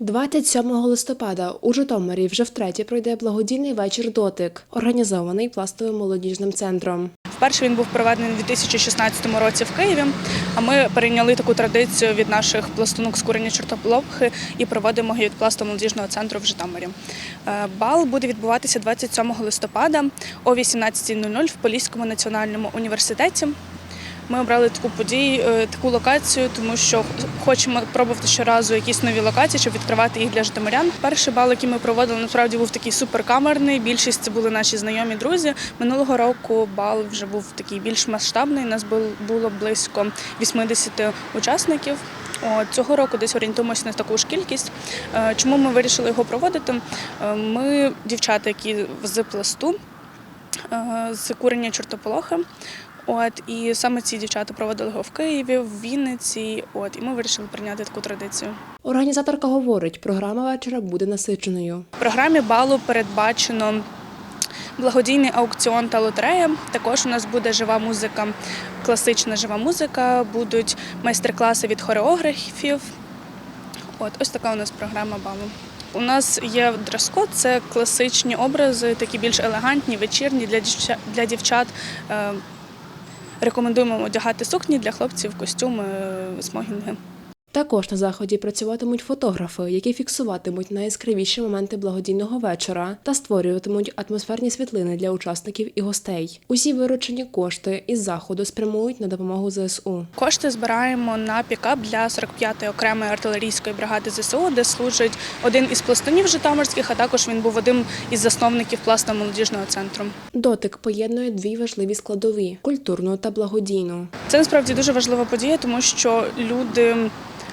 27 листопада у Житомирі вже втретє пройде благодійний вечір дотик, організований пластовим молодіжним центром. Вперше він був проведений у 2016 році в Києві. А ми перейняли таку традицію від наших пластунок з курення і проводимо її від пластового молодіжного центру в Житомирі. Е, Бал буде відбуватися 27 листопада о 18.00 в Поліському національному університеті. Ми обрали таку подію, е, таку локацію, тому що хочемо пробувати щоразу якісь нові локації, щоб відкривати їх для житомирян. Перший бал, який ми проводили, насправді був такий суперкамерний. Більшість це були наші знайомі друзі. Минулого року бал вже був такий більш масштабний. Нас було близько 80 учасників. Цього року десь орієнтуємося на таку ж кількість. Е, Чому ми вирішили його проводити? Е, Ми, дівчата, які з пласту, з курення чортополохи. От і саме ці дівчата проводили його в Києві, в Вінниці. От і ми вирішили прийняти таку традицію. Організаторка говорить, програма вечора буде насиченою. В програмі балу передбачено благодійний аукціон та лотерея. Також у нас буде жива музика, класична жива музика, будуть майстер-класи від хореографів. От ось така у нас програма балу. У нас є дрес-код, це класичні образи, такі більш елегантні, вечірні для дівчат. Для дівчат. Рекомендуємо одягати сукні для хлопців, костюми, е, смогінги. Також на заході працюватимуть фотографи, які фіксуватимуть найяскравіші моменти благодійного вечора та створюватимуть атмосферні світлини для учасників і гостей. Усі виручені кошти із заходу спрямують на допомогу ЗСУ. Кошти збираємо на пікап для 45-ї окремої артилерійської бригади ЗСУ, де служить один із пластунів Житомирських, а також він був одним із засновників пластового молодіжного центру. Дотик поєднує дві важливі складові культурну та благодійну. Це насправді дуже важлива подія, тому що люди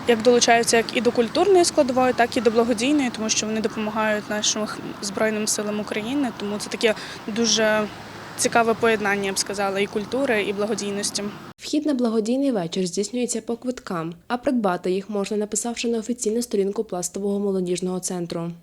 як долучаються як і до культурної складової, так і до благодійної, тому що вони допомагають нашим збройним силам України. Тому це таке дуже цікаве поєднання, я б сказала, і культури, і благодійності. Вхід на благодійний вечір здійснюється по квиткам, а придбати їх можна написавши на офіційну сторінку пластового молодіжного центру.